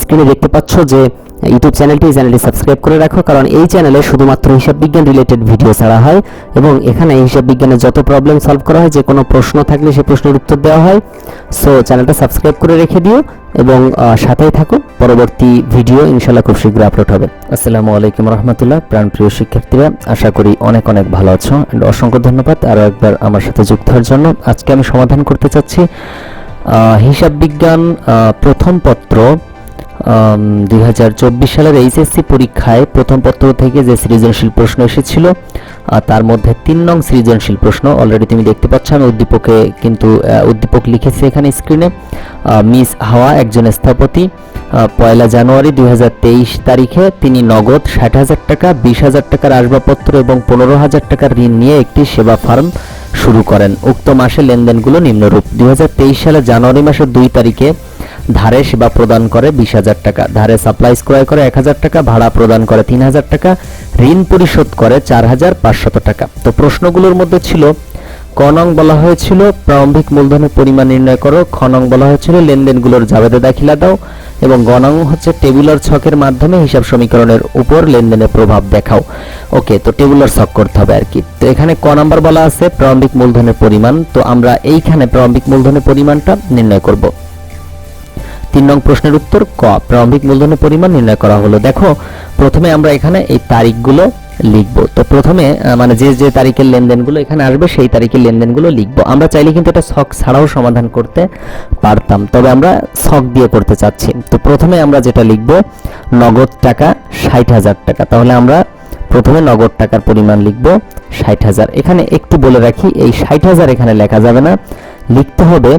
স্ক্রিনে দেখতে পাচ্ছ যে ইউটিউব চ্যানেলটি এই চ্যানেলটি সাবস্ক্রাইব করে রাখো, কারণ এই চ্যানেলে শুধুমাত্র হিসাব বিজ্ঞান রিলেটেড ভিডিও ছাড়া হয় এবং এখানে হিসাব বিজ্ঞানের যত প্রবলেম সলভ করা হয় যে কোনো প্রশ্ন থাকলে সেই প্রশ্নের উত্তর দেওয়া হয়। সো চ্যানেলটা সাবস্ক্রাইব করে রেখে দিও এবং সাথেই থাকো। পরবর্তী ভিডিও ইনশাল্লাহ খুব শীঘ্র আপলোড হবে। আসসালামু আলাইকুম রহমতুল্লাহ। প্রাণপ্রিয় শিক্ষার্থীরা, আশা করি অনেক অনেক ভালো আছো। অসংখ্য ধন্যবাদ আরও একবার আমার সাথে যুক্ত হওয়ার জন্য। আজকে আমি সমাধান করতে চাচ্ছি হিসাব বিজ্ঞান প্রথম পত্র দুই হাজার চব্বিশ সালের এইচএসসি পরীক্ষায় প্রথম পত্র থেকে যে সৃজনশীল প্রশ্ন এসেছিল তার মধ্যে তিন নং সৃজনশীল প্রশ্ন অলরেডি তুমি দেখতে পাচ্ছ, আমি উদ্দীপকে কিন্তু উদ্দীপক লিখেছি এখানে স্ক্রিনে মিস হাওয়া একজন স্থপতি পয়লা জানুয়ারি দুই হাজার তেইশ তারিখে তিনি নগদ ষাট হাজার টাকা, বিশ হাজার টাকার আসবাবপত্র এবং পনেরো হাজার টাকার ঋণ নিয়ে একটি সেবা ফার্ম শুরু করেন। উক্ত মাসে লেনদেনগুলো নিম্নরূপ। দুই সালে জানুয়ারি মাসের দুই তারিখে ধারে সেবা প্রদান করে বিশ হাজার টাকা, ধারে সাপ্লাইজ ক্রয় করে এক হাজার টাকা, ভাড়া প্রদান করে তিন হাজার টাকা, ঋণ পরিশোধ করে চার হাজার পাঁচশত টাকা। তো প্রশ্নগুলোর মধ্যে ছিল, ক নং বলা হয়েছিল, প্রারম্ভিক মূলধনের পরিমাণ নির্ণয় করো, খ নং বলা হয়েছিল, লেনদেনগুলোর জাবেদে দাখিলা দাও, এবং গ নং হচ্ছে টেবুলার ছকের মাধ্যমে হিসাব সমীকরণের উপর লেনদেনের প্রভাব দেখাও। ওকে, তো টেবুলার ছক করতে হবে আর কি। তো এখানে ক নাম্বার বলা আছে, প্রারম্ভিক মূলধনের পরিমাণ। তো আমরা এইখানে প্রারম্ভিক মূলধনের পরিমাণটা নির্ণয় করব। তিন নং প্রশ্নের উত্তর ক। প্রারম্ভিক মূলধনের পরিমাণ নির্ণয় করা হলো। দেখো, প্রথমে আমরা এখানে এই তারিখগুলো লিখব। তো প্রথমে মানে যে যে তারিখের লেনদেনগুলো এখানে আসবে, সেই তারিখের লেনদেনগুলো লিখব। আমরা চাইলে কিন্তু এটা ছক ছাড়াও সমাধান করতে পারতাম। তবে আমরা ছক দিয়ে করতে চাচ্ছি। তো প্রথমে আমরা যেটা লিখব, নগদ টাকা ষাট হাজার টাকা। তাহলে আমরা প্রথমে নগদ টাকার পরিমাণ লিখব ষাট হাজার। এখানে একটু বলে রাখি, এই ষাট হাজার এখানে লেখা যাবে না। লিখতে হবে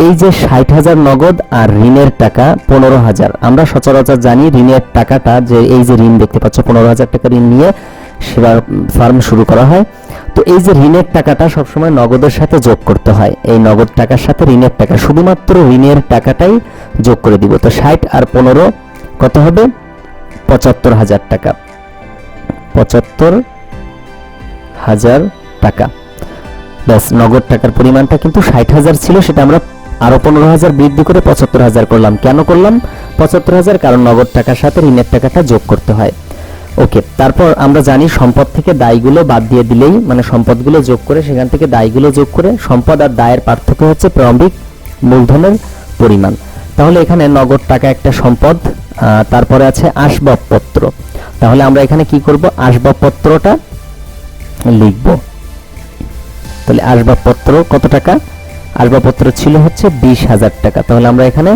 এই যে ষাট হাজার নগদ আর ঋণের টাকা, পনেরো হাজার। আমরা সচরাচর জানি ঋণের টাকাটা যে এই যে ঋণ দেখতে পাচ্ছ, পনেরো হাজার টাকা ঋণ নিয়ে সেবা ফার্ম শুরু করা হয়। তো এই যে ঋণের টাকাটা সবসময় নগদের সাথে যোগ করতে হয়। এই নগদ টাকার সাথে ঋণের টাকা, শুধুমাত্র ঋণের টাকাটাই যোগ করে দিব। তো ষাট আর পনেরো কত হবে? পঁচাত্তর হাজার টাকা। পঁচাত্তর হাজার টাকা। ব্যাস, নগদ টাকার পরিমাণটা কিন্তু ষাট হাজার ছিল, সেটা আমরা আরও পনেরো হাজার বৃদ্ধি করে পঁচাত্তর হাজার করলাম। কেন করলাম? পঁচাত্তর হাজার কারণ নগদ টাকার সাথে ঋণের টাকাটা যোগ করতে হয়। ওকে, তারপর আমরা জানি সম্পদ থেকে দায়গুলো বাদ দিয়ে দিলেই মানে সম্পদগুলো যোগ করে সেখান থেকে দায়গুলো যোগ করে সম্পদ আর দায়ের পার্থক্য হচ্ছে প্রারম্ভিক মূলধনের পরিমাণ। তাহলে এখানে নগদ টাকা একটা সম্পদ তারপরে আছে আসবাবপত্র। তাহলে আমরা এখানে কি করব? আসবাবপত্রটা লিখব। তাহলে আসবাবপত্র কত টাকা? আসবাবপত্র ছিল হচ্ছে বিশ হাজার টাকা। তাহলে আমরা এখানে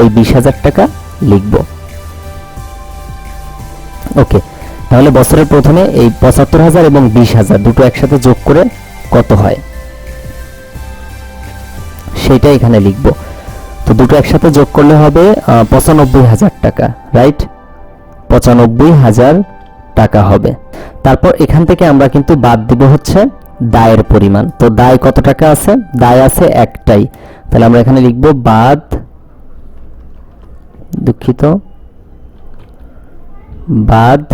ওই বিশ হাজার টাকা লিখব। ওকে, তাহলে বছরের প্রথমে এই পঁচাত্তর হাজার এবং বিশ হাজার দুটো একসাথে যোগ করে কত হয়? সেটা এখানে লিখব। তো দুটো একসাথে যোগ করলে হবে পঁচানব্বই হাজার টাকা, রাইট? পঁচানব্বই হাজার টাকা হবে। তারপর এখান থেকে আমরা কিন্তু বাদ দিব হচ্ছে দায়ের পরিমাণ। তো দায় কত টাকা আছে? দায় আছে একটাই। তাহলে আমরা এখানে লিখব বাদ, দুঃখিত, বাদ,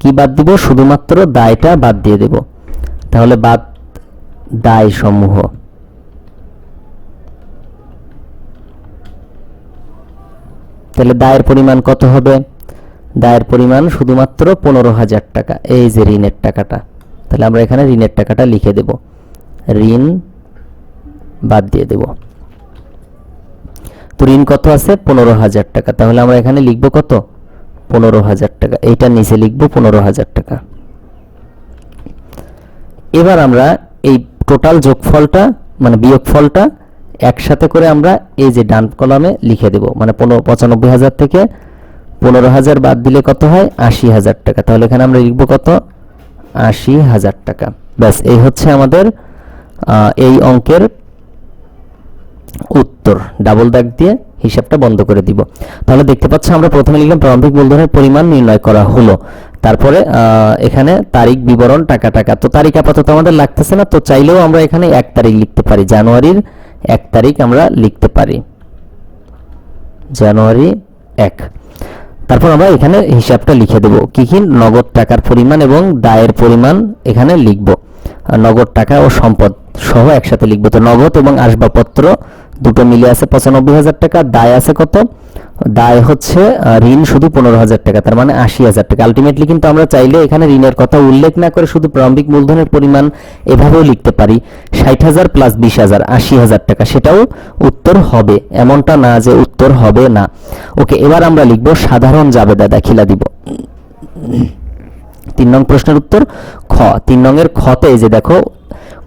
কি বাদ দিব? শুধুমাত্র দায়টা বাদ দিয়ে দেব। তাহলে বাদ দায় সমূহ তাহলে দায়ের পরিমাণ কত হবে? দায়ের পরিমাণ শুধুমাত্র পনেরো হাজার টাকা। এই যে ঋণের টাকাটা। তাহলে আমরা এখানে ঋণের টাকাটা লিখে দেব। ঋণ বাদ দিয়ে দেব। তো ঋণ কত আছে? পনেরো হাজার টাকা। তাহলে আমরা এখানে লিখব কত? পনেরো হাজার টাকা। এইটার নিচে লিখব পনেরো হাজার টাকা। এবার আমরা এই টোটাল যোগফলটা মানে বিয়োগফলটা একসাথে করে আমরা এই যে ডান কলামে লিখে দেব। মানে পনেরো, পঁচানব্বই হাজার থেকে পনেরো হাজার বাদ দিলে কত হয়? আশি হাজার টাকা। তাহলে এখানে আমরা লিখব কত? আশি হাজার টাকা। ব্যাস, এই হচ্ছে আমাদের এই অঙ্কের উত্তর। ডাবল দাগ দিয়ে হিসাবটা বন্ধ করে দিব। তাহলে দেখতে পাচ্ছ আমরা প্রথমে লিখলাম প্রারম্ভিক মূলধনের পরিমাণ নির্ণয় করা হলো। তারপরে এখানে তারিখ বিবরণ, টাকা টাকা। তো তারিখ আপাতত আমাদের লাগতেছে না, তো চাইলেও আমরা এখানে এক তারিখ লিখতে পারি। জানুয়ারির এক তারিখ আমরা লিখতে পারি। জানুয়ারি এক। তারপর আমরা এখানে হিসাবটা লিখে দেব। কি কি? নগদ টাকার পরিমাণ এবং দায়ের পরিমাণ এখানে লিখব। নগদ টাকা ও সম্পদ সহ একসাথে লিখব। তো নগদ এবং আসবাবপত্র দুটো মিলে আছে পঁচানব্বই হাজার টাকা, দায় আছে কত? দায় হচ্ছে ঋণ শুধু পনেরো হাজার টাকা, তার মানে আশি হাজার টাকা। আলটিমেটলি কিন্তু আমরা চাইলে এখানে ঋণের কথা উল্লেখ না করে শুধু প্রারম্ভিক মূলধনের পরিমাণ এভাবেও লিখতে পারি। ষাট হাজার প্লাস বিশ হাজার, আশি হাজার টাকা, সেটাও উত্তর হবে। এমনটা না যে উত্তর হবে না। ওকে, এবার আমরা লিখব সাধারণ জাবেদা, দাখিলা দিব। তিন নং প্রশ্নের উত্তর, খ। তিন নংয়ের খতে এই যে দেখো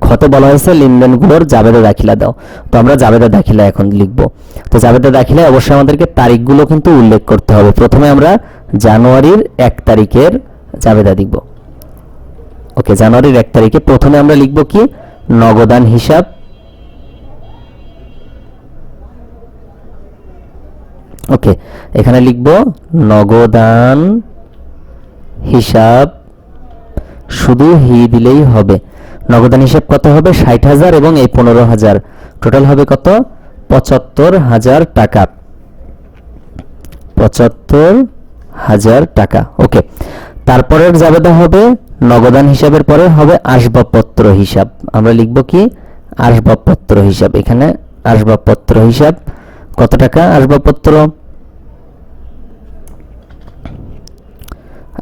খতে বলা হয়েছে লেনদেনগুলোর জাবেদা দাখিলা দাও। তো আমরা জাবেদা দাখিলা এখন লিখব। তো জাবেদা দাখিলায় অবশ্যই আমাদেরকে তারিখগুলো কিন্তু উল্লেখ করতে হবে। প্রথমে আমরা জানুয়ারির এক তারিখের জাবেদা দিব ওকে, জানুয়ারির এক তারিখে প্রথমে আমরা লিখব কি? নগদান হিসাব। ওকে, এখানে লিখব নগদান হিসাব। শুধু হি দিলেই হবে। নগদান হিসাব কত হবে? ষাট হাজার এবং এই পনেরো হাজার। টোটাল হবে কত? পঁচাত্তর হাজার টাকা। পঁচাত্তর হাজার টাকা। ওকে তারপরের জাবেদা হবে নগদান হিসাবের পরে হবে আসবাবপত্র হিসাব। আমরা লিখব কি? আসবাবপত্র হিসাব। এখানে আসবাবপত্র হিসাব। কত টাকা আসবাবপত্র?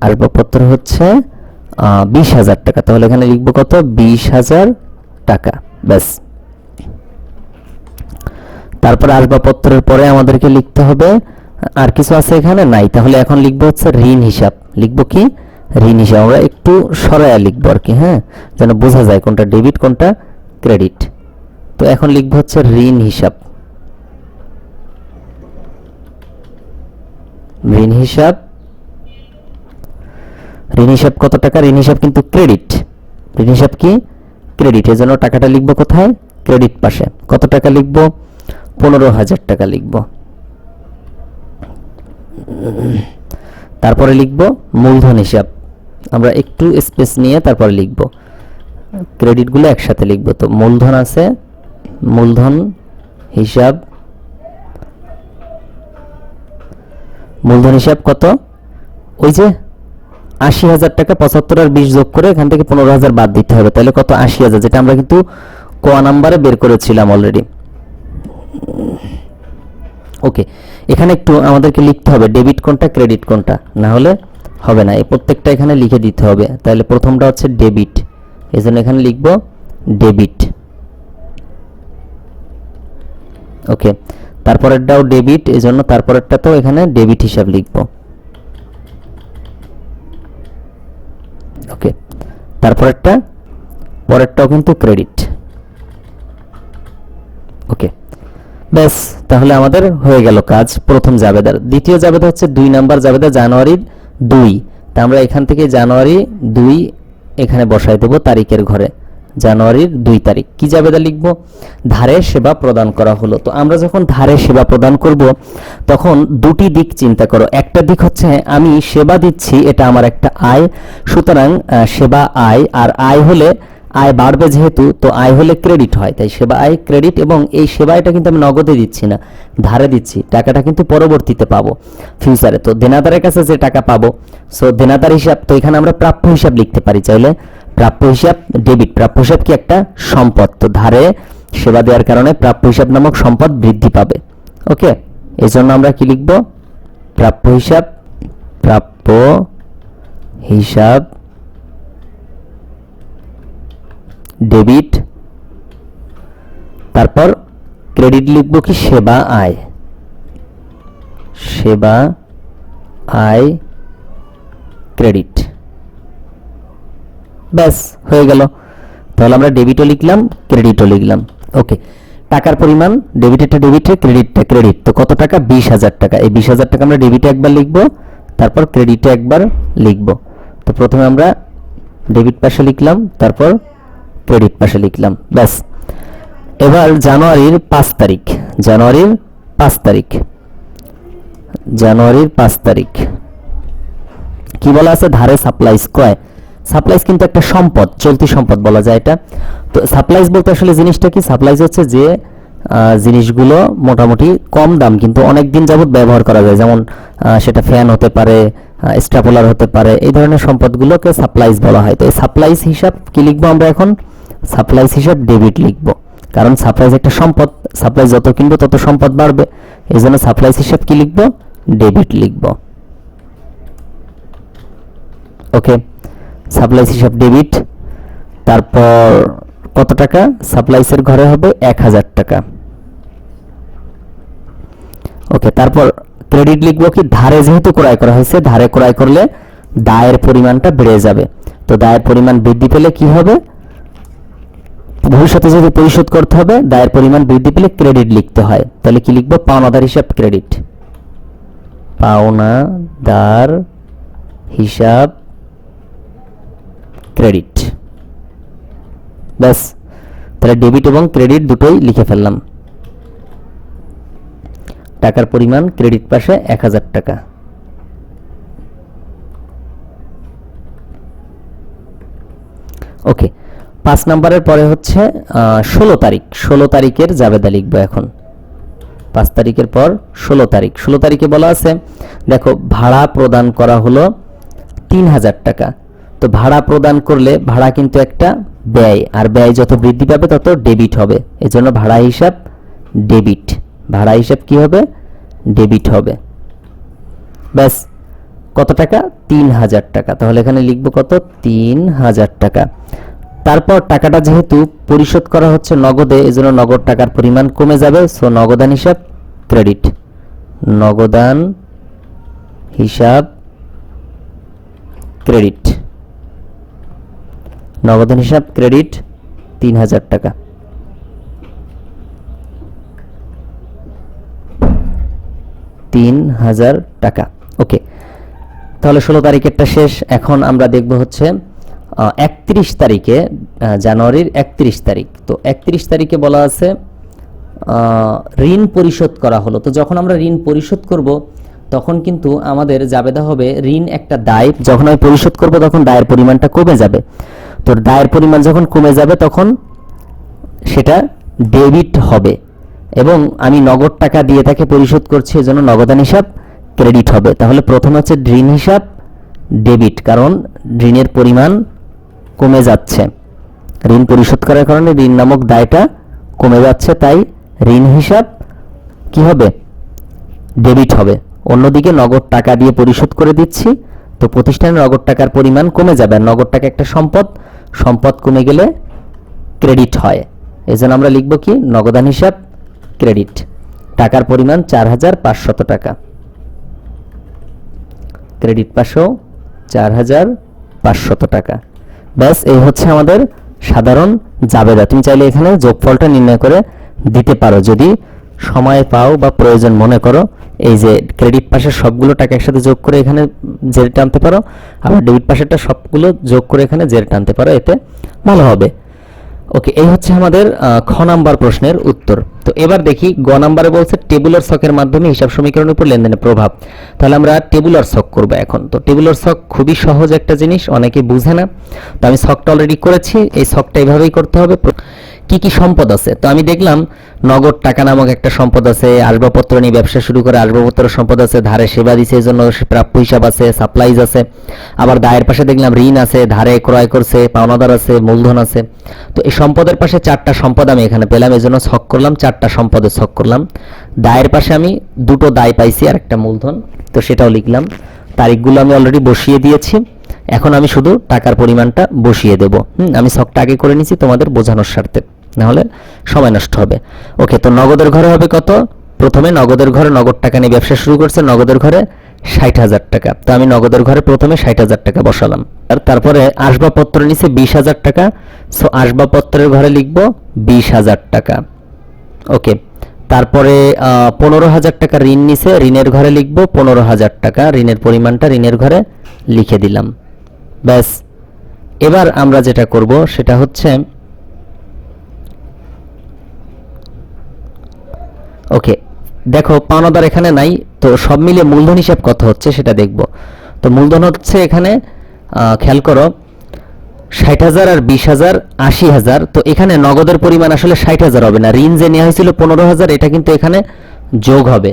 আসবাবপত্র হচ্ছে বিশ হাজার টাকা। তাহলে এখানে লিখব কত? বিশ হাজার টাকা। ব্যাস। তারপরে আসবাবপত্রের পরে আমাদেরকে লিখতে হবে, আর কিছু আছে এখানে? নাই। তাহলে এখন লিখব হচ্ছে ঋণ হিসাব। লিখব কি? ঋণ হিসাব। আমরা একটু সরায়া লিখব আর কি হ্যাঁ? যেন বোঝা যায় কোনটা ডেবিট, কোনটা ক্রেডিট। তো এখন লিখব হচ্ছে ঋণ হিসাব। ঋণ হিসাব। ঋণ হিসাব কত টাকা ঋণ হিসাব কিন্তু ক্রেডিট ঋণ হিসাব কি? ক্রেডিট এজন্য টাকাটা লিখব কোথায়? ক্রেডিট পাশে। কত টাকা লিখব? পনেরো হাজার টাকা লিখব। তারপরে লিখব মূলধন হিসাব। আমরা একটু স্পেস নিয়ে তারপরে লিখব। ক্রেডিটগুলো একসাথে লিখব। তো মূলধন আছে, মূলধন হিসাব। মূলধন হিসাব কত? ওই যে আশি হাজার টাকা, পঁচাত্তর আর বিশ যোগ করে এখান থেকে পনেরো হাজার বাদ দিতে হবে। তাহলে কত? আশি হাজার, যেটা আমরা কিন্তু ক নাম্বারে বের করেছিলাম অলরেডি ওকে এখানে একটু আমাদেরকে লিখতে হবে ডেবিট কোনটা ক্রেডিট কোনটা? না হলে হবে না, এই প্রত্যেকটা এখানে লিখে দিতে হবে। তাহলে প্রথমটা হচ্ছে ডেবিট এই জন্য এখানে লিখব ডেবিট ওকে তারপরেরটাও ডেবিট এই জন্য তারপরেরটাতেও এখানে ডেবিট হিসাব লিখব। ওকে তারপরেরটা, পরেরটাও কিন্তু ক্রেডিট ওকে ব্যাস, তাহলে আমাদের হয়ে গেল কাজ, প্রথম জাবেদার। দ্বিতীয় জাবেদা হচ্ছে দুই নাম্বার জাবেদা, জানুয়ারির দুই। তা আমরা এখান থেকে জানুয়ারি দুই এখানে বসাই দেবো তারিখের ঘরে। জানুয়ারির দুই তারিখ। কি জাবেদা লিখব? ধারে সেবা প্রদান করা হলো। তো আমরা যখন ধারে সেবা প্রদান করব, তখন দুটি দিক চিন্তা করো। একটা দিক হচ্ছে, আমি সেবা দিচ্ছি, এটা আমার একটা আয়। সুতরাং সেবা আয়, আর আয় হলে আয় বাড়বে যেহেতু, তো আয় হলে ক্রেডিট হয়। তাই সেবা আয়, ক্রেডিট, এবং এই সেবা এটা কিন্তু আমি নগদে দিচ্ছি না, ধারে দিচ্ছি। টাকাটা কিন্তু পরবর্তীতে পাবো ফিউচারে তো দেনাদারের কাছে যে টাকা পাবো সো দেনাদার হিসাব, তো এখানে আমরা প্রাপ্য হিসাব লিখতে পারি চাইলে। প্রাপ্য হিসাব ডেবিট প্রাপ্য হিসাব কি একটা সম্পদ? তো ধারে সেবা দেওয়ার কারণে প্রাপ্য হিসাব নামক সম্পদ বৃদ্ধি পাবে। ওকে? এই জন্য আমরা কি লিখব? প্রাপ্য হিসাব প্রাপ্য হিসাব ডেবিট তারপর ক্রেডিট লিখব কি? সেবা আয়। সেবা আয় ক্রেডিট ব্যাস, হয়ে গেল। তাহলে আমরা ডেবিটও লিখলাম ক্রেডিটও লিখলাম। ওকে টাকার পরিমাণ ডেবিটেরটা ডেবিটে ক্রেডিটটা ক্রেডিট তো কত টাকা? বিশ হাজার টাকা। এই বিশ হাজার টাকা আমরা ডেবিটে একবার লিখব, তারপর ক্রেডিটে একবার লিখব। তো প্রথমে আমরা ডেবিট পাশে লিখলাম, তারপর ক্রেডিট পাশে লিখলাম। ব্যাস। এবার জানুয়ারির পাঁচ তারিখ। জানুয়ারির পাঁচ তারিখ। জানুয়ারির পাঁচ তারিখ। কি বলা আছে? ধারে সাপ্লাইজ ক্রয় সাপ্লাইজ কিন্তু একটা সম্পদ, চলতি সম্পদ বলা যায় এটা। তো সাপ্লাইজ বলতে আসলে জিনিসটা কি? সাপ্লাইজ হচ্ছে যে জিনিসগুলো মোটামুটি কম দাম, কিন্তু অনেক দিন যাবত ব্যবহার করা যায়। যেমন সেটা ফ্যান হতে পারে স্ট্রাপোলার হতে পারে, এই ধরনের সম্পদগুলোকে সাপ্লাইজ বলা হয়। তো এই সাপ্লাইজ হিসাব কি লিখব আমরা এখন? সাপ্লাইজ হিসাব ডেবিট লিখব। কারণ সাপ্লাইজ একটা সম্পদ সাপ্লাই যত কিনবো তত সম্পদ বাড়বে। এই জন্য সাপ্লাইজ হিসাব কি লিখব? ডেবিট লিখব। ওকে সাপ্লাইজ হিসাব ডেবিট, তারপর কত টাকা? সাপ্লাইসের ঘরে হবে এক হাজার টাকা। ওকে, তারপর ক্রেডিট লিখব কি? ধারে যেহেতু ক্রয় করা হয়েছে, ধারে ক্রয় করলে দায়ের পরিমাণটা বেড়ে যাবে। তো দায়ের পরিমাণ বৃদ্ধি পেলে কি হবে? ভবিষ্যতে যদি পরিশোধ করতে হবে, দায়ের পরিমাণ বৃদ্ধি পেলে ক্রেডিট লিখতে হয়। তাহলে কি লিখব? পাওনাদার হিসাব ক্রেডিট। পাওনাদার হিসাব ক্রেডিট ব্যাস, তাহলে ডেবিট এবং ক্রেডিট দুটোই লিখে ফেললাম। টাকার পরিমাণ ক্রেডিট পাশে এক হাজার টাকা। ওকে পাঁচ নাম্বারের পরে হচ্ছে ষোলো তারিখ। ষোলো তারিখের জাবেদা লিখব এখন। পাঁচ তারিখের পর ষোলো তারিখ। ষোলো তারিখে বলা আছে, দেখো, ভাড়া প্রদান করা হলো তিন হাজার টাকা। তো ভাড়া প্রদান করলে ভাড়া কিন্তু একটা ব্যয়, আর ব্যয় যত বৃদ্ধি পাবে তত ডেবিট হবে। এজন্য ভাড়া হিসাব ডেবিট ভাড়া হিসাব কি হবে? ডেবিট হবে। ব্যাস, কত টাকা? তিন হাজার টাকা। তাহলে এখানে লিখব কত? তিন হাজার টাকা। তারপর টাকাটা যেহেতু পরিশোধ করা হচ্ছে নগদে, এজন্য নগদ টাকার পরিমাণ কমে যাবে। সো নগদান হিসাব ক্রেডিট নগদান হিসাব ক্রেডিট নগদান হিসাব, ক্রেডিট তিন হাজার টাকা। তিন হাজার টাকা। ওকে, তাহলে ষোলো তারিখেরটা শেষ। এখন আমরা দেখব হচ্ছে একত্রিশ তারিখে জানুয়ারির একত্রিশ তারিখ। তো একত্রিশ তারিখে বলা আছে ঋণ পরিশোধ করা হলো। তো যখন আমরা ঋণ পরিশোধ করব তখন কিন্তু আমাদের জাবেদা হবে ঋণ একটা দায়। যখন আমি পরিশোধ করব, তখন দায়ের পরিমাণটা কমে যাবে। তো দায়ের পরিমাণ যখন কমে যাবে, তখন সেটা ডেবিট হবে। এবং আমি নগদ টাকা দিয়ে তাকে পরিশোধ করছি, এজন্য নগদান হিসাব ক্রেডিট হবে। তাহলে প্রথম হচ্ছে ঋণ হিসাব ডেবিট কারণ ঋণের পরিমাণ কমে যাচ্ছে। ঋণ পরিশোধ করার কারণে ঋণ নামক দায়টা কমে যাচ্ছে, তাই ঋণ হিসাব কি হবে? ডেবিট হবে। অন্যদিকে নগদ টাকা দিয়ে পরিশোধ করে দিচ্ছি। তো প্রতিষ্ঠানের নগদ টাকার পরিমাণ কমে যাবে নগদ টাকা একটা সম্পদ সম্পদ কমে গেলে ক্রেডিট হয়। এজন্য আমরা লিখব কি? নগদান হিসাব, ক্রেডিট। টাকার পরিমাণ চার হাজার পাঁচশত টাকা। ক্রেডিট পাশেও চার হাজার পাঁচশত টাকা। ব্যাস, এই হচ্ছে আমাদের সাধারণ জাবেদা। তুমি চাইলে এখানে যোগফলটা নির্ণয় করে দিতে পারো। যদি সময় পাও বা প্রয়োজন মনে করো এই যে ক্রেডিট পাশের সবগুলো টাকা একসাথে যোগ করে এখানে জেরে টানতে পারো, আবার ডেবিট পাশেরটা সবগুলো যোগ করে এখানে জেরে টানতে পারো, এতে ভালো হবে। ওকে এই হচ্ছে আমাদের খ নাম্বার প্রশ্নের উত্তর। তো এবার দেখি, গ নাম্বারে বলছে টেবুলার ছকের মাধ্যমে হিসাব সমীকরণের উপর লেনদেনের প্রভাব। তাহলে আমরা টেবুলার ছক করব এখন। তো টেবুলার ছক খুবই সহজ একটা জিনিস, অনেকে বুঝে না। তো আমি ছকটা অলরেডি করেছি, এই ছকটা এইভাবেই করতে হবে। কি কি সম্পদ আছে? তো আমি দেখলাম নগদ টাকা নামক একটা সম্পদ আছে, আসবাবপত্র নিয়ে ব্যবসা শুরু করে আসবাবপত্র সম্পদ আছে, ধারে সেবা দিছে জন্য প্রাপ্য হিসাব আছে সাপ্লাইজ আছে। আবার দায়ের পাশে দেখলাম ঋণ আছে, ধারে ক্রয় করছে, পাওনাদার আছে, মূলধন আছে। তো এই সম্পদের পাশে চারটা সম্পদ আমি এখানে পেলাম এই জন্য ছক করলাম, চারটা সম্পদের ছক করলাম। দায়ের পাশে আমি দুটো দায় পাইছি আর একটা মূলধন। তো সেটাও লিখলাম। তারিখগুলো আমি অলরেডি বসিয়ে দিয়েছি। এখন আমি শুধু টাকার পরিমাণটা বসিয়ে দেব। হুম, আমি ছকটা আগে করে নিছি তোমাদের বোঝানোর স্বার্থে। নাহলে সময় নষ্ট হবে। ওকে, তো নগদের ঘরে হবে কত? প্রথমে নগদের ঘরে নগদ টাকা নিয়ে ব্যবসা শুরু করছে, নগদের ঘরে ষাট হাজার টাকা। তো আমি নগদের ঘরে প্রথমে ষাট হাজার টাকা বসালাম। আর তারপরে আসবাবপত্র নিচে বিশ হাজার টাকা। সো আসবাবপত্রের ঘরে লিখব বিশ হাজার টাকা। ওকে, তারপরে পনেরো হাজার টাকা ঋণ নিছে। ঋণের ঘরে লিখব পনেরো হাজার টাকা। ঋণের পরিমাণটা ঋণের ঘরে লিখে দিলাম। ব্যাস, এবার আমরা যেটা করব সেটা হচ্ছে ওকে, দেখো পাওনাদার এখানে নাই, তো সব মিলে মূলধন হিসাব কত হচ্ছে সেটা দেখব। তো মূলধন হচ্ছে এখানে খেয়াল করো, ষাট হাজার আর বিশ হাজার, আশি হাজার, তো এখানে নগদের পরিমাণ আসলে ষাট হাজার হবে না। ঋণ যে নেওয়া হয়েছিল পনেরো হাজার, এটা কিন্তু এখানে যোগ হবে।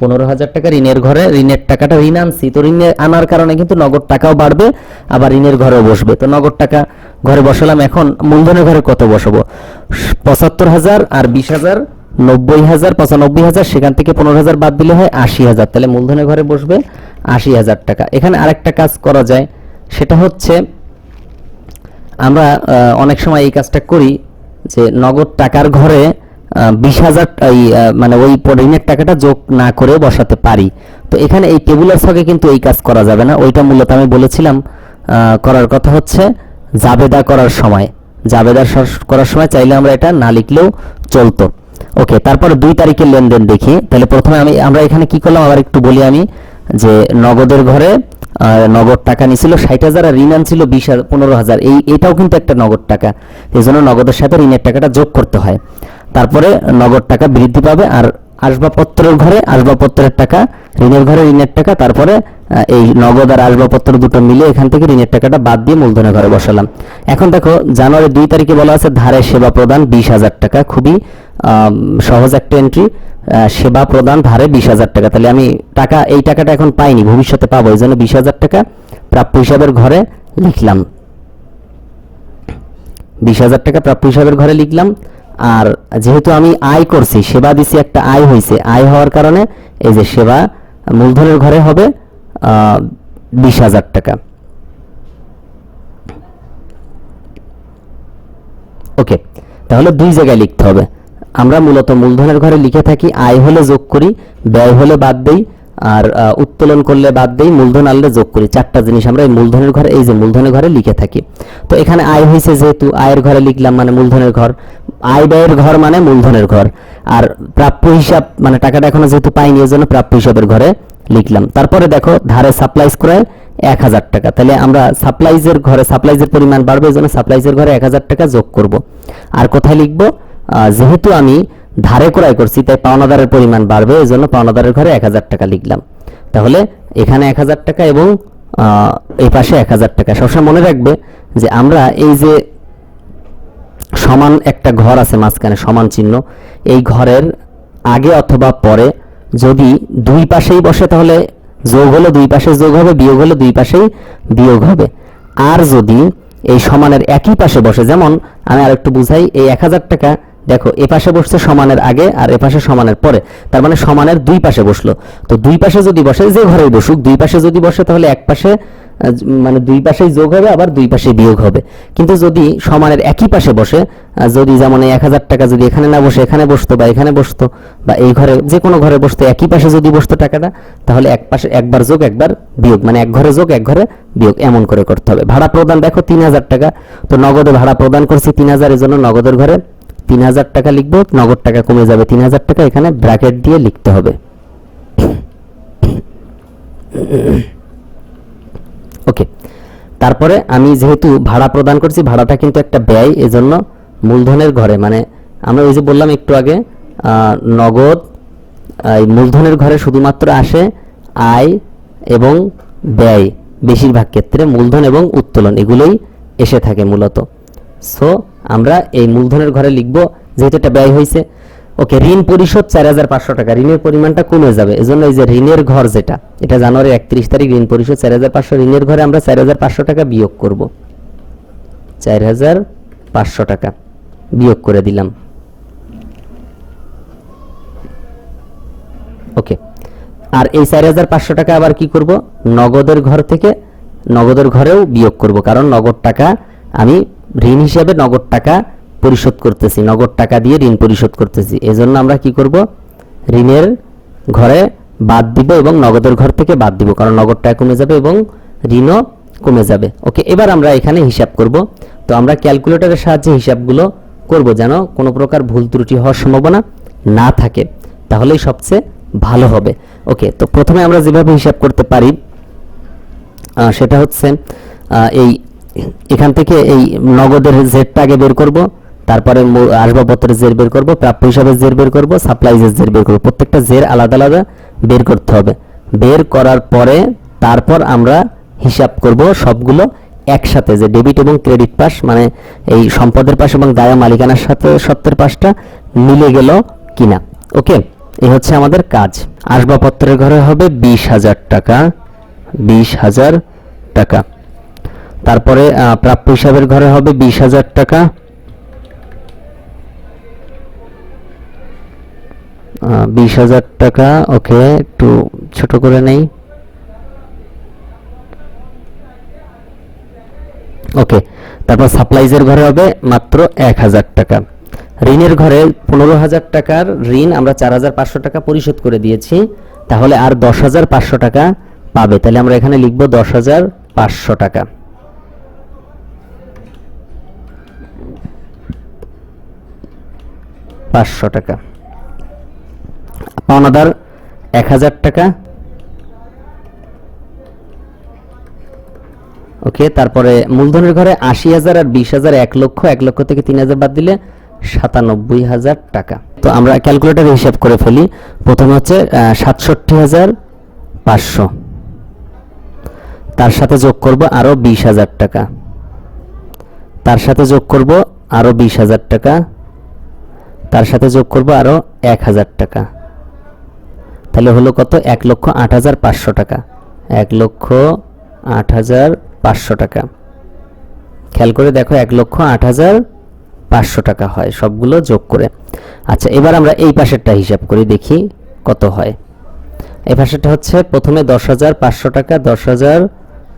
পনেরো হাজার টাকা ঋণের ঘরে, ঋণের টাকাটা ঋণ আনছি, তো ঋণে আনার কারণে কিন্তু নগদ টাকাও বাড়বে, আবার ঋণের ঘরেও বসবে। তো নগদ টাকা ঘরে বসালাম, এখন মূলধনের ঘরে কত বসাবো? পঁচাত্তর হাজার আর বিশ হাজার নব্বই হাজার, পঁচানব্বই হাজার, সেখান থেকে পনেরো হাজার বাদ দিলে হয় আশি হাজার। তাহলে মূলধনের ঘরে বসবে আশি হাজার টাকা। এখানে আরেকটা কাজ করা যায়, সেটা হচ্ছে আমরা অনেক সময় এই কাজটা করি যে নগদ টাকার ঘরে বিশ হাজার মানে ওই ঋণের টাকাটা যোগ না করে বসাতে পারি। তো এখানে এই টেবুলার ছকে কিন্তু এই কাজ করা যাবে না। ওইটা মূলত আমি বলেছিলাম করার কথা হচ্ছে জাবেদা করার সময়। জাবেদা করার সময় চাইলে আমরা এটা না লিখলেও চলতো। ওকে তারপরে দুই তারিখের লেনদেন দেখি। তাহলে প্রথমে আমি, আমরা এখানে কি করলাম? আবার একটু বলি আমি যে নগদের ঘরে নগদ টাকা নিছিল, ষাট হাজার আর ঋণ আনছিল বিশ হাজার, পনেরো হাজার। এই, এটাও কিন্তু একটা নগদ টাকা। এই জন্য নগদের সাথে ঋণের টাকাটা যোগ করতে হয়। তারপরে নগদ টাকা বৃদ্ধি পাবে আর আসবাবপত্রের ঘরে আসবাবপত্রের টাকা, ঋণের ঘরে ঋণের টাকা, তারপরে এই নগদ আর আসবাবপত্র দুটো মিলে এখান থেকে ঋণের টাকাটা বাদ দিয়ে মূলধনের ঘরে বসালাম। এখন দেখো, জানুয়ারি দুই তারিখে বলা আছে ধারে সেবা প্রদান বিশ হাজার টাকা। খুবই সহজ একটা এন্ট্রি সেবা প্রদান ধারে বিশ হাজার টাকা। তাহলে আমি টাকা, এই টাকাটা এখন পাইনি, ভবিষ্যতে পাবো, এই জন্য বিশ হাজার টাকা প্রাপ্য হিসাবের ঘরে লিখলাম। বিশ হাজার টাকা প্রাপ্য হিসাবের ঘরে লিখলাম। আর যেহেতু আমি আয় করছি, সেবা দিছি একটা আয় হয়েছে আয় হওয়ার কারণে এই যে সেবা মূলধনের ঘরে হবে বিশ হাজার টাকা। ওকে, তাহলে দুই জায়গায় লিখতে হবে। আমরা মূলত মূলধনের ঘরে লিখে থাকি, আয় হলে যোগ করি, ব্যয় হলে বাদ দেই আর উত্তোলন করলে বাদ দেই মূলধন আনলে যোগ করি। চারটা জিনিস আমরা এই মূলধনের ঘরে, এই যে মূলধনের ঘরে লিখে থাকি। তো এখানে আয় হয়েছে যেহেতু, আয়ের ঘরে লিখলাম মানে মূলধনের ঘর। আয় ব্যয়ের ঘর মানে মূলধনের ঘর। আর প্রাপ্য হিসাব মানে টাকাটা এখনও যেহেতু পাইনি এই জন্য প্রাপ্য হিসাবের ঘরে লিখলাম। তারপরে দেখো, ধারে সাপ্লাইজ ক্রয় এক হাজার টাকা। তাহলে আমরা সাপ্লাইজের ঘরে, সাপ্লাইজের পরিমাণ বাড়বে এই জন্য সাপ্লাইজের ঘরে এক হাজার টাকা যোগ করব। আর কোথায় লিখব? যেহেতু আমি ধারে ক্রয় করছি, তাই পাওনাদারের পরিমাণ বাড়বে এই জন্য পাওনাদারের ঘরে এক হাজার টাকা লিখলাম। তাহলে এখানে এক হাজার টাকা এবং এই পাশে এক হাজার টাকা। সবসময় মনে রাখবে যে আমরা এই যে সমান একটা ঘর আছে মাঝখানে, সমান চিহ্ন, এই ঘরের আগে অথবা পরে যদি দুই পাশেই বসে, তাহলে যোগ হলে দুই পাশে যোগ হবে, বিয়োগ হলে দুই পাশেই বিয়োগ হবে। আর যদি এই সমানের একই পাশে বসে, যেমন আমি আর একটু বুঝাই, এই এক হাজার টাকা দেখো, এ পাশে বসছে সমানের আগে আর এ পাশে সমানের পরে। তার মানে সমানের দুই পাশে বসল। তো দুই পাশে যদি বসে, যে ঘরেই বসুক, দুই পাশে যদি বসে, তাহলে এক পাশে মানে দুই পাশেই যোগ হবে, আবার দুই পাশে বিয়োগ হবে। কিন্তু যদি সমানের একই পাশে বসে যদি যেমন এক হাজার টাকা যদি এখানে না বসে, এখানে বসতো বা এখানে বসতো, বা এই ঘরে, যে কোনো ঘরে বসতো, একই পাশে যদি বসতো টাকাটা, তাহলে এক পাশে, একবার যোগ, একবার বিয়োগ। মানে এক ঘরে যোগ, এক ঘরে বিয়োগ, এমন করে করতে হবে। ভাড়া প্রদান, দেখো, তিন হাজার টাকা। তো নগদে ভাড়া প্রদান করছি তিন হাজার জন্য নগদের ঘরে তিন হাজার টাকা লিখব, নগদ টাকা কমে যাবে তিন হাজার টাকা, এখানে ব্র্যাকেট দিয়ে লিখতে হবে। ওকে, তারপরে আমি যেহেতু ভাড়া প্রদান করছি, ভাড়াটা কিন্তু একটা ব্যয়, এজন্য মূলধনের ঘরে মানে আমরা ওই যে বললাম একটু আগে নগদ এই মূলধনের ঘরে শুধুমাত্র আসে আয় এবং ব্যয়, বেশিরভাগ ক্ষেত্রে মূলধন এবং উত্তোলন, এগুলোই এসে থাকে মূলত। সো আমরা এই মূলধনের ঘরে লিখব, যেহেতু এটা ব্যয় হয়েছে ওকে, ঋণ পরিশোধ চার হাজার পাঁচশো টাকা। ঋণের পরিমাণটা কমে যাবে, এজন্য এই যে ঋণের ঘর যেটা, এটা জানুয়ারি একত্রিশ তারিখ ঋণ পরিশোধ, চার হাজার পাঁচশো ঋণের ঘরে আমরা চার হাজার পাঁচশো টাকা বিয়োগ করব। চার হাজার পাঁচশো টাকা বিয়োগ করে দিলাম। ওকে, আর এই চার হাজার পাঁচশো টাকা আবার কি করব? নগদের ঘর থেকে, নগদের ঘরেও বিয়োগ করব, কারণ নগদ টাকা আমি ঋণ হিসাবে নগদ টাকা পরিশোধ করতেছি, নগদ টাকা দিয়ে ঋণ পরিশোধ করতেছি। এজন্য আমরা কি করব? ঋণের ঘরে বাদ দিব এবং নগদের ঘর থেকে বাদ দিব, কারণ নগদ টাকা কমে যাবে এবং ঋণও কমে যাবে। ওকে, এবার আমরা এখানে হিসাব করব। তো আমরা ক্যালকুলেটরের সাহায্যে হিসাবগুলো করব যেন কোনো প্রকার ভুল ত্রুটি হওয়ার সম্ভাবনা না থাকে, তাহলেই সবচেয়ে ভালো হবে। ওকে, তো প্রথমে আমরা যেভাবে হিসাব করতে পারি সেটা হচ্ছে এই এখান থেকে এই নগদের জেডটা আগে বের করব, তারপরে আসবাবপত্রের জের বের করব, প্রাপ্য হিসাবে জের বের করব সাপ্লাইজের জের বের করব। প্রত্যেকটা জের আলাদা আলাদা বের করতে হবে। বের করার পরে তারপর আমরা হিসাব করব সবগুলো একসাথে, যে ডেবিট এবং ক্রেডিট পাস মানে এই সম্পদের পাশ এবং দায় মালিকানার সাথে সত্ত্বের পাশটা মিলে গেল কিনা। ওকে এই হচ্ছে আমাদের কাজ। আসবাবপত্রের ঘরে হবে বিশ হাজার টাকা, বিশ হাজার টাকা। তারপরে প্রাপ্য হিসাবের ঘরে হবে বিশ হাজার টাকা। বিশ হাজার টাকা, ওকে, একটু ছোট করে নেই। ওকে, তারপর সাপ্লাইজের ঘরে হবে মাত্র এক হাজার টাকা। ঋণের ঘরে পনেরো হাজার টাকার ঋণ আমরা চার হাজার পাঁচশো টাকা পরিশোধ করে দিয়েছি। তাহলে আর দশ হাজার পাঁচশো টাকা পাবে। তাহলে আমরা এখানে লিখব দশ হাজার পাঁচশো টাকা। পাঁচশো টাকা। পাওনাদার এক হাজার টাকা। ওকে, তারপরে মূলধনের ঘরে আশি হাজার আর বিশ হাজার এক লক্ষ এক লক্ষ থেকে তিন হাজার বাদ দিলে সাতানব্বই হাজার টাকা। তো আমরা ক্যালকুলেটর হিসাব করে ফেলি। প্রথমে হচ্ছে সাতষট্টি হাজার পাঁচশো। তার সাথে যোগ করব আরও বিশ হাজার টাকা। তার সাথে যোগ করব আরও বিশ হাজার টাকা। তার সাথে যোগ করব আরও এক হাজার টাকা। তাহলে হলো কত? এক লক্ষ আট হাজার পাঁচশো টাকা। এক লক্ষ আট হাজার পাঁচশো টাকা। খেয়াল করে দেখো, এক লক্ষ আট হাজার পাঁচশো টাকা হয় সবগুলো যোগ করে। আচ্ছা এবার আমরা এই পাশেরটা হিসাব করি, দেখি কত হয়। এই পাশেরটা হচ্ছে প্রথমে দশ হাজার পাঁচশো টাকা, দশ হাজার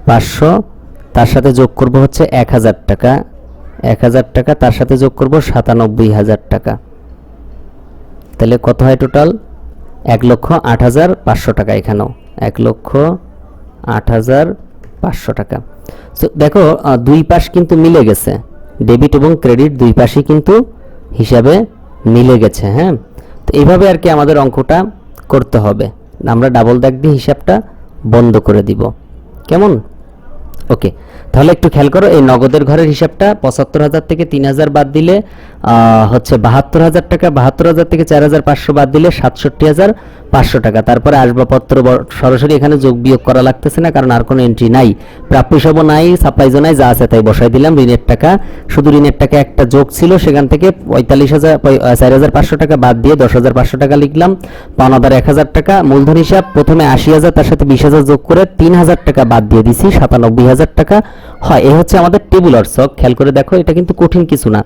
পাঁচশো, তার সাথে যোগ করব হচ্ছে এক হাজার টাকা। এক হাজার টাকা, তার সাথে যোগ করব সাতানব্বই হাজার টাকা। তাহলে কত হয় টোটাল এক লক্ষ আট হাজার পাঁচশো টাকা এখানেও। এক লক্ষ আট হাজার পাঁচশো টাকা। তো দেখো দুই পাশ কিন্তু মিলে গেছে। ডেবিট এবং ক্রেডিট দুই পাশই কিন্তু হিসাবে মিলে গেছে হ্যাঁ? তো এইভাবে আর কি আমাদের অঙ্কটা করতে হবে। আমরা ডাবল দাগ দিয়ে হিসাবটা বন্ধ করে দিব। কেমন? ওকে তাহলে একটু খেয়াল করো, এই নগদের ঘরের হিসাবটা পঁচাত্তর হাজার থেকে তিন হাজার বাদ দিলে হচ্ছে বাহাত্তর হাজার টাকা, বাহাত্তর হাজার থেকে চার হাজার পাঁচশো বাদ দিলে সাতষট্টি হাজার পাঁচশো টাকা। তারপরে আসবাবপত্র সরাসরি এখানে যোগ বিয়োগ করা লাগতেছে না, কারণ আর কোনো এন্ট্রি নাই। প্রাপ্য হিসাবও নাই, সাপ্লাইজও নাই, যা আছে তাই বসাই দিলাম, ঋণের টাকা। শুধু ঋণের টাকা একটা যোগ ছিল, সেখান থেকে পঁয়তাল্লিশ হাজার চার হাজার পাঁচশো টাকা বাদ দিয়ে দশ হাজার পাঁচশো টাকা লিখলাম। পাওনাদার এক হাজার টাকা, মূলধন হিসাব প্রথমে আশি হাজার, তার সাথে বিশ হাজার যোগ করে তিন হাজার টাকা বাদ দিয়ে দিছি, সাতানব্বই হাজার টাকা। হয় এই হচ্ছে আমাদের টেবুলার শখ খেয়াল করে দেখো, এটা কিন্তু কঠিন কিছু না।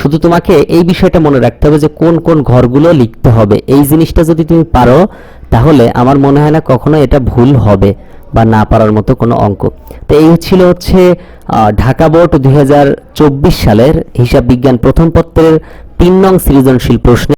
শুধু তোমাকে এই বিষয়টা মনে রাখতে হবে যে কোন কোন ঘরগুলো লিখতে হবে। এই জিনিসটা যদি তুমি পারো, তাহলে আমার মনে হয় না কখনো এটা ভুল হবে বা না পারার মতো কোনো অঙ্ক। তো এই ছিল হচ্ছে ঢাকা বোর্ড দুই হাজার চব্বিশ সালের হিসাব বিজ্ঞান প্রথম পত্রের তিন নং সৃজনশীল প্রশ্ন।